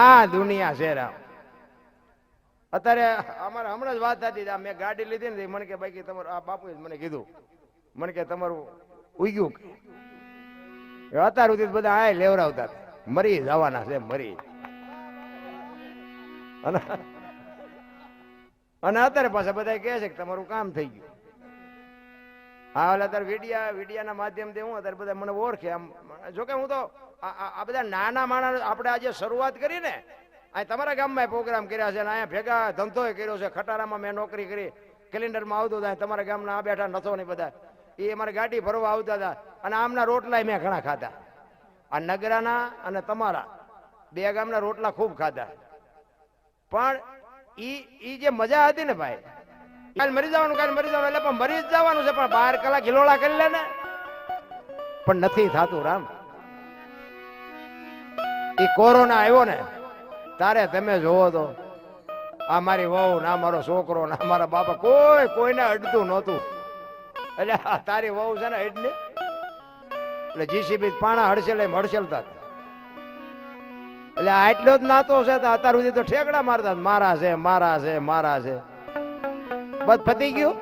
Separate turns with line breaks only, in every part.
આ દુનિયા છે રામ. અત્યારે અમારે હમણાં જ વાત હતી, મેં ગાડી લીધી ને મને કે ભાઈ કે તમારું આ બાપુએ મને કીધું. મને કે તમારું ઉગ્યું અત્યાર સુધી બધા આ લેવડાવતા મરી જવાના છે મરી. અને અત્યારે પાછા બધા કહે છે કે તમારું કામ થઈ ગયું. હા, એટલે તાર વિડિયા વિડિયાના માધ્યમથી હું અત્યારે બધા મને ઓળખે. આમ જોકે હું તો આ- બધા નાના માણસ આપણે આજે શરૂઆત કરી ને અહીં તમારા ગામમાં પ્રોગ્રામ કર્યા છે અને અહીંયા ભેગા ધંધોય કર્યો છે. ખટારામાં મેં નોકરી કરી. કેલેન્ડરમાં આવતું હતા. તમારા ગામના આ બેઠા નથો ને બધા. એ અમારે ગાડી ભરવા આવતા હતા. અને આમના રોટલાય મેં ઘણા ખાધા. આ નગરાના અને તમારા. બે ગામના રોટલા ખૂબ ખાધા. પણ ઈ જે મજા હતી ને ભાઈ કાલ મરી જવાનું, કાલ મરી જવાનું. એટલે પણ મરી જ જવાનું છે, પણ બાર કલાક હિલોળા કરી લે ને. પણ નથી થતું, રામ. એ કોરોના આવ્યો ને, તારે તમે જોવો તો, આ મારી વહુ ના મારો છોકરો ના મારા બાપા, કોઈ, કોઈને અડતું નહોતું. એટલે તારી વહુ છે ને અડને એટલે જીસીબી પાણા હડસેલ હડસેલતા. એટલે આટલો જ નાતો છે, તો અત્યાર સુધી તો ઠેકડા મારતા મારા છે મારા છે મારા છે. બસ પતી ગયું?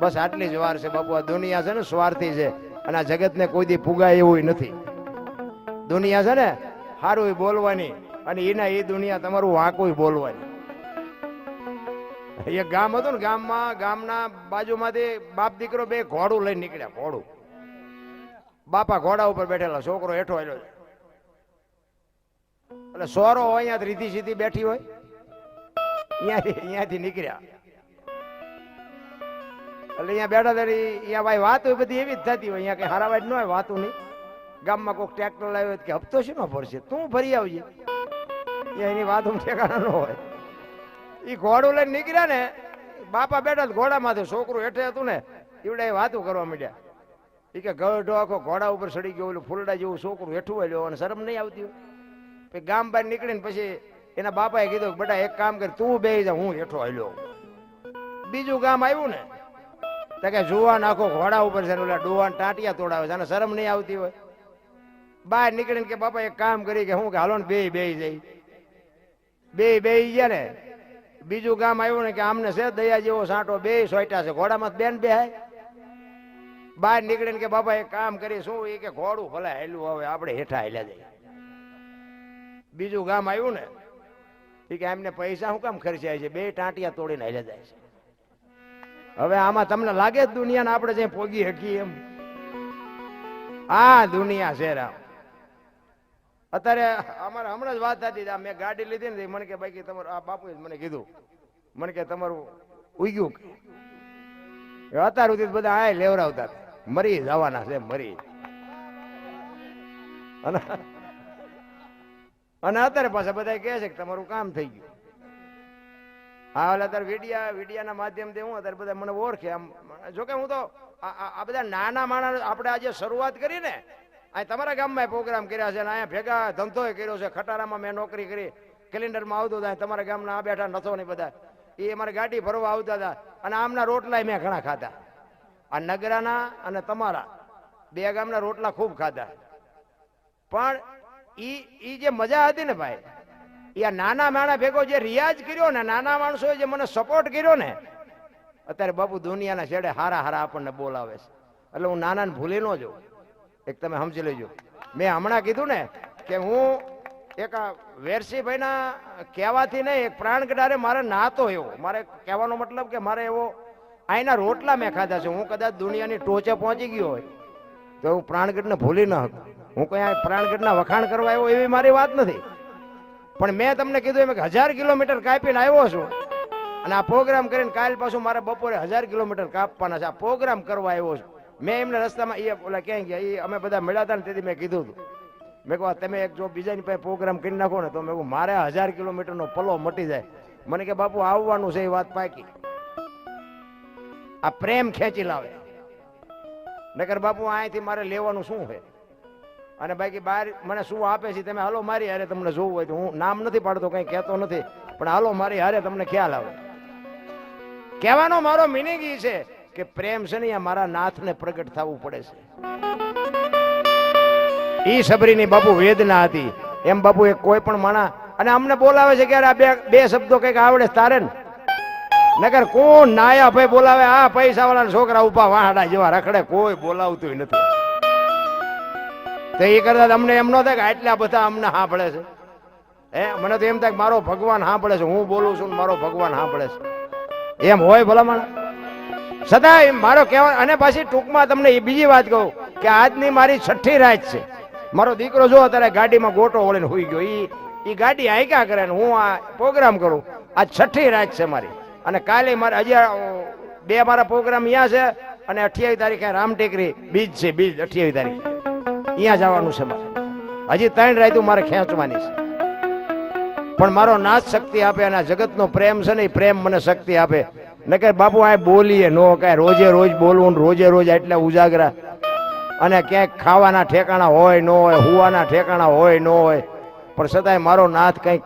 બસ આટલી જ વાર છે બાપુ દુનિયા છે ને સ્વાર્થી છે અને આ જગતને કોઈ દી પુગાય એવું નથી. દુનિયા છે ને સારું બોલવાની અને એના એ દુનિયા તમારું વાંકું બોલવાની. એક ગામ હતું ને ગામમાં, ગામના બાજુમાંથી બાપ દીકરો બે ઘોડું લઈને નીકળ્યા, ઘોડું. બાપા ઘોડા ઉપર બેઠેલા, છોકરો હેઠો આવેલો એટલે સોરો હોય અહીંયા રીધી સીધી બેઠી હોય. અહીંયાથી અહીંયાથી નીકળ્યા. એટલે અહીંયા બેઠા ત્યારે અહીંયા ભાઈ વાત હોય બધી એવી જ થતી હોય. અહીંયા કઈ હારાવાજ ન હોય, વાતું નહીં. ગામમાં કોઈક ટ્રેક્ટર લાવ્યો હોય કે હપ્તો શેનો ભરશે? તું ભરી આવજે. એની એની હું ઠેકાણા ન હોય. એ ઘોડું લઈને નીકળ્યા ને, બાપા બેઠા તો ઘોડામાંથી છોકરું હેઠે હતું ને એવડે વાતો કરવા માંડ્યા. એ કે ગઢો આખો ઘોડા ઉપર ચડી ગયો, ઓલું ફૂલડા જેવું છોકરું હેઠું હોય અને શરમ નહીં આવતી પછી ગામ બહાર નીકળીને પછી એના બાપાએ કીધું બેટા એક કામ કર, તું બે જા, હું હેઠો હાલ્યો બીજું ગામ આવ્યું ને તો કે જુવાન આખો ઘોડા ઉપર છે ઓલા ડુવાન ટાંટિયા તોડાવે છે. અને શરમ નહીં આવતી હોય. બહાર નીકળીને કે બાપા એક કામ કરી કે હું કે હાલો ને બે બે જઈ. બે બે ગયા ને. બીજું ગામ આવ્યું ને કે આમને છે દયા જેવો સાંટો બે સોયટા છે. ઘોડામાં બેન બે બહાર નીકળીને કે બાપા એક કામ કરી શું એ કે ઘોડું ભલે હેલું હવે આપણે હેઠા હેલ્યા જઈએ. બીજું ગામ આવ્યું ને. એ કે એમને પૈસા શું કામ ખર્ચાય છે? બે ટાંટિયા તોડીને હેલ્યા જાય છે. હવે આમાં તમને લાગે જ દુનિયાને આપણે જે પોગી શકીએ એમ. આ દુનિયા છે રામ. અત્યારે અમારે હમણાં જ વાત હતી, મેં ગાડી લીધી ને મને કે ભાઈ કે તમારું આ બાપુએ મને કીધું. મને કે તમારું ઉગ્યું અત્યાર સુધી બધા આ લેવરાવતા મરી જવાના છે મરી. અને અત્યારે પાછા બધા કહે છે કે તમારું કામ થઈ ગયું. હા, એટલે અત્યારે વિડિયા, વિડિયાના માધ્યમથી હું અત્યારે બધા મને ઓળખે. આમ, જોકે હું તો આ- બધા નાના માણસ આપણે આજે શરૂઆત કરી ને અહીં તમારા ગામમાં પ્રોગ્રામ કર્યા છે અને અહીંયા ભેગા ધંધોય કર્યો છે. ખટારામાં મેં નોકરી કરી. કેલેન્ડરમાં આવતો હતા. તમારા ગામના આ બેઠા નથો ને બધા. એ અમારે ગાડી ભરવા આવતા હતા અને આમના રોટલાય મેં ઘણા ખાધા. આ નગરાના અને તમારા બે ગામના રોટલા ખૂબ ખાધા. પણ ઈ જે મજા હતી ને ભાઈ એ નાના માણા ભેગો જે રિયાઝ કર્યો ને, નાના માણસોએ જે મને સપોર્ટ કર્યો ને, અત્યારે બાપુ દુનિયાના છેડે હારા હારા આપણને બોલાવે છે. એટલે હું નાનાને ભૂલી ન જાઉં. એક તમે સમજી લેજો. મેં હમણાં કીધું ને કે હું એક વેરસીભાઈના કહેવાથી નહીં, એક પ્રાણ કઢારે મારે નાતો એવો. મારે કહેવાનો મતલબ કે મારે એવો આઈના રોટલા મેં ખાધા છે. હું કદાચ દુનિયાની ટોચે પહોંચી ગયો હોય તો હું પ્રાણગઢને ભૂલી ન હતો હું કઈ પ્રાણગઢના વખાણ કરવા આવ્યો એવી મારી વાત નથી. પણ મેં તમને કીધું એમ કે હજાર કિલોમીટર કાપીને આવ્યો છું. અને આ પ્રોગ્રામ કરીને કાલ પાછું મારે બપોરે હજાર કિલોમીટર કાપવાના છે. આ પ્રોગ્રામ કરવા આવ્યો છું. મેં એમને રસ્તામાં એ ઓલા ક્યાંય ગયા એ અમે બધા મળ્યા હતા ને તેથી મેં કીધું હતું. મેં કહું તમે એક જો બીજાની પાસે પ્રોગ્રામ કરી નાખો ને તો મેં કહું મારે હજાર કિલોમીટરનો પલો મટી જાય. મને કે, બાપુ, આવવાનું છે એ વાત પાકી. આ પ્રેમ ખેંચી લાવે. નકર બાપુ અહીંથી મારે લેવાનું શું છે? અને બાકી બહાર મને શું આપે છે તમે હાલો મારી હારે તમને જોવું હોય તો હું નામ નથી પાડતો, કંઈ કહેતો નથી. પણ હાલો મારી હારે તમને ખ્યાલ આવે. કહેવાનો મારો મિનિંગ એ છે કે પ્રેમ છે ને આ મારા નાથને પ્રગટ થવું પડે છે. એ સબરીની બાપુ વેદના હતી. એમ બાપુ એ કોઈ પણ માણા અને અમને બોલાવે છે કે યાર આ બે બે શબ્દો કંઈક આવડે તારે ને? નગર કોણ નાયા ભાઈ બોલાવે? આ પૈસા વાળા છોકરા ઊભા વાહડા જેવા રખડે, કોઈ બોલાવતું નથી. તો એ કરતા અમને એમ ન થાય કે આટલા બધા અમને સાંભળે છે. હે, મને તો એમ થાય કે મારો ભગવાન સાંભળે છે, હું બોલું છું મારો ભગવાન સાંભળે છે. એમ હોય ભલામણ સદા મારો કહેવા અને પાછી ટૂંકમાં તમને એ બીજી વાત કહું કે આજની મારી છઠ્ઠી રાત છે. મારો દીકરો જો અત્યારે ગાડીમાં ગોટો વળીને હોઈ ગયો, ઈ એ ગાડી હાઈકા કરે ને હું આ પ્રોગ્રામ કરું. આ છઠ્ઠી રાત છે મારી. અને કાલે મારે હજી બે મારા પ્રોગ્રામ અહીંયા છે અને અઠ્યાવીસ તારીખે રામટેકરી બીજ છે, બીજ અઠ્યાવીસ તારીખે. અહીંયા જવાનું છે મારે. હજી ત્રણ રાયતું મારે ખેંચવાની છે. પણ મારો નાશ શક્તિ આપે અને આ જગતનો પ્રેમ છે ને એ પ્રેમ મને શક્તિ આપે. નકર બાપુ, આ બોલીએ, નો કાંઈ રોજે રોજ બોલવું ને રોજે રોજ એટલે ઉજાગરા. અને ક્યાંક ખાવાના ઠેકાણા હોય, ન હોય, હુવાના ઠેકાણા હોય, ન હોય. પણ છતાંય મારો નાથ કંઈક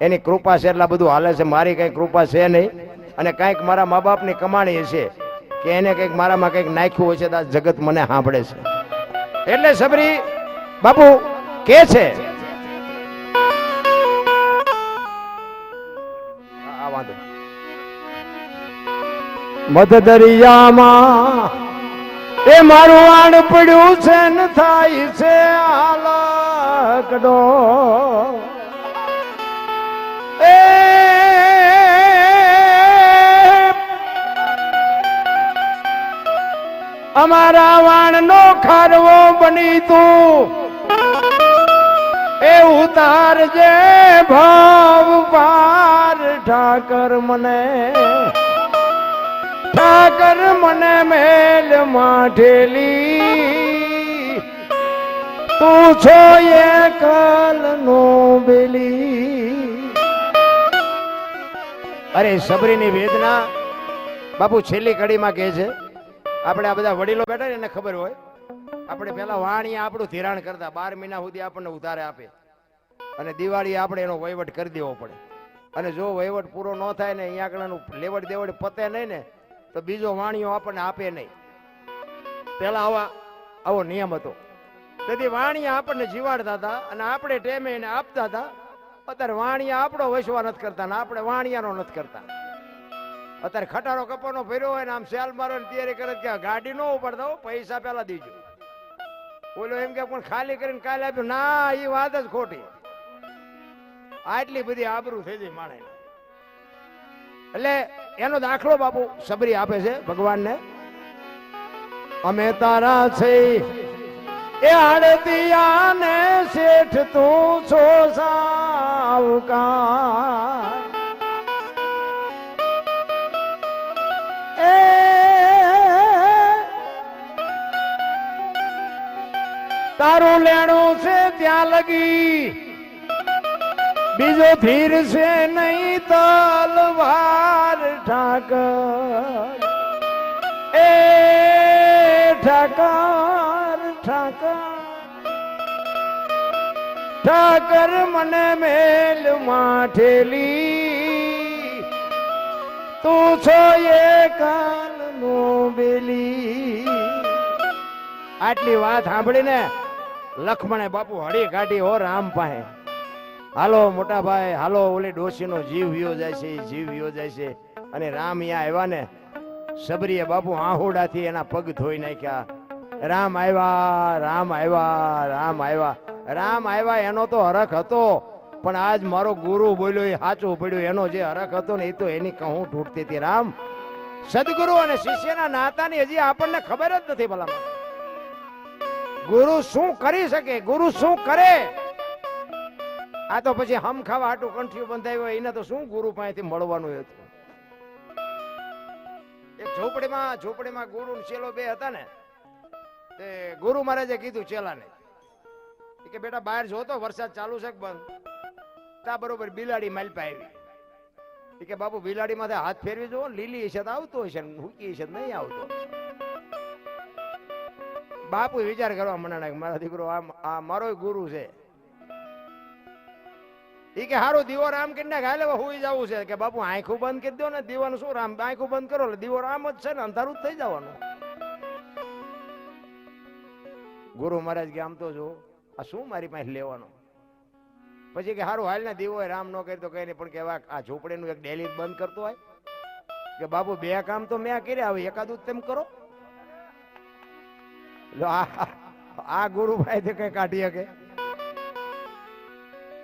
એની કૃપા છે એટલા બધું હાલે છે. મારી કંઈ કૃપા છે નહીં. અને કંઈક મારા મા બાપની કમાણી છે કે એને કંઈક મારામાં કંઈક નાખ્યું હોય છે તો જગત મને સાંભળે છે. એટલે સબરી બાપુ કે છે? મધ દરિયામાં એ મારું આણ પડ્યું છે ને થાય છે હાલકડો. એ અમારા વાણ નો ખારવો બની તું. એ ઉતાર જે ભાવ પાર, ઠાકર મને. ઠાકર મને મેલ માઠેલી. તું છો એ કાલ નો બેલી. અરે, સબરીની વેદના બાપુ છેલ્લી કડીમાં કહે છે આપણે આ બધા વડીલો બેઠા એને ખબર હોય. આપણે પેલા વાણિયા આપણું ધિરાણ કરતા, બાર મહિના સુધી આપણને ઉધારે આપે. અને દિવાળી આપણે એનો વહીવટ કરી દેવો પડે. અને જો વહીવટ પૂરો ન થાય ને, અહીંયા આગળનું લેવડ દેવડ પતે નહીં ને, તો બીજો વાણીઓ આપણને આપે નહીં. પેલા આવા, આવો નિયમ હતો. તેથી વાણિયા આપણને જીવાડતા હતા અને આપણે ટેમે એને આપતા હતા. અત્યારે વાણિયા આપણો વસવા નથી કરતા ને, આપણે વાણિયાનો નથી કરતા. અત્યારે ખટારો કપાનો ફેર્યો હોય ને આમ સેલ મારો તૈયારી કરે કે ગાડી નો ઉપાડતા પૈસા પેલા દીજો. બોલો એમ કે પણ ખાલી કરીને કાલે આપ્યું. ના એ વાત જ ખોટી. આટલી બધી આબરૂ થઈ ગઈ માણે એટલે એનો દાખલો બાપુ સબરી આપે છે ભગવાનને. અમે તારા છે. એ આડતિયા ને શેઠ તું છો સાવકાર ત્યાં લગી. બીજો ધીર છે નહીં તલવાર ઠાકર. એ ઠાકર ઠાકર. ઠાકર મને મેલ માઠેલી. તું છો એ કાલ નો બેલી. આટલી વાત સાંભળીને લખમણે બાપુ હળી કાઢી, હો રામ પાસે. હાલો મોટા ભાઈ, હાલો ઓલી ડોશીનો જીવ વિયો જાય છે જીવ વિયો જાય છે. અને રામ અહીંયા આવ્યા ને, સબરીએ બાપુ આહુડાથી એના પગ ધોઈ નાખ્યા. રામ આવ્યા રામ આવ્યા રામ આવ્યા. રામ આવ્યા એનો તો હરખ હતો, પણ આજ મારો ગુરુ બોલ્યો એ સાચું પડ્યું. એનો જે હરખ હતો ને એ તો એની કહું તૂટતી હતી. રામ, સદગુરુ અને શિષ્યના નાતાની હજી આપણને ખબર જ નથી ભલામાં ગુરુ શું કરી શકે? ગુરુ શું કરે? આ તો પછી હમ ખાવા હાટું કંઠિયું બંધાયું એને તો શું ગુરુ પાસેથી મળવાનું હતું? એક ઝોપડીમાં ઝોપડીમાં ગુરુ ચેલો બે હતા ને, તે ગુરુ મહારાજે કીધું ચેલાને કે બેટા બહાર જોતો વરસાદ ચાલુ છે બંધ? તા બરોબર બિલાડી માલ આવી. કે બાપુ બિલાડી માથે હાથ ફેરવી જુઓ લીલી છે તો આવતો હશે હુકી છે નહીં આવતો. બાપુ વિચાર કરવા મને મારા દીકરો આ મારો ગુરુ છે. એ કે હારું દીવો રામ કરીને નાખ, હાલે હુઈ જવું છે. કે બાપુ આંખું બંધ કરી દો ને. દીવાનું શું રામ? આંખું બંધ કરો. એટલે દીવો રામ જ છે ને. અંધારું જ થઈ જવાનું. ગુરુ મહારાજ કે આમ તો જો આ શું મારી પાસે લેવાનું? પછી કે સારું હાલ ને દીવો રામ નો કરી તો કઈ નહીં. પણ કેવા આ ઝૂંપડીનું એક ડેલી બંધ કરતો હોય. કે બાપુ બે કામ તો મેં કર્યા. હવે એકાદું તેમ કરો. આ ગુરુભાઈ છે કઈ કાઢી શકે.